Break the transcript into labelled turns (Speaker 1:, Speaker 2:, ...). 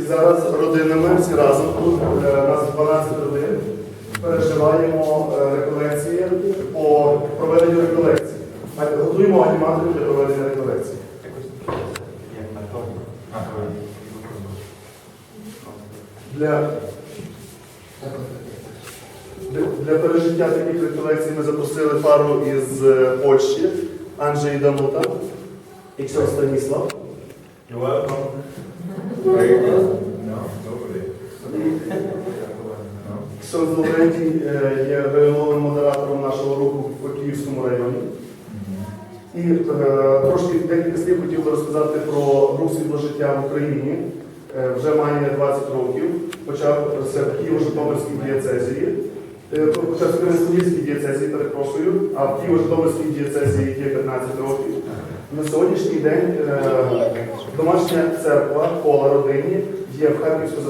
Speaker 1: І зараз родинами всі разом тут, е, нас 12 родин, переживаємо е, реколекції по проведенню реколекцій. Готуємо аніматорів для проведення реколекцій. Для, для, пережиття таких реколекцій ми запросили пару із е, Польщі Анджей Данута і Ксьон Станіслав.
Speaker 2: You're welcome. No, nobody.
Speaker 1: Ксьон Лаврентій е, є головним модератором нашого руху в Київському районі. І трошки декілька слів хотів би розказати про рух світло життя в Україні. Вже має 20 років, почався в Києво-Житомирській дієцезії, е, почався в Кримській дієцезії, перепрошую, а в Києво-Житомирській дієцезії є 15 років. На сьогоднішній день домашня церква кола родині є в Харківську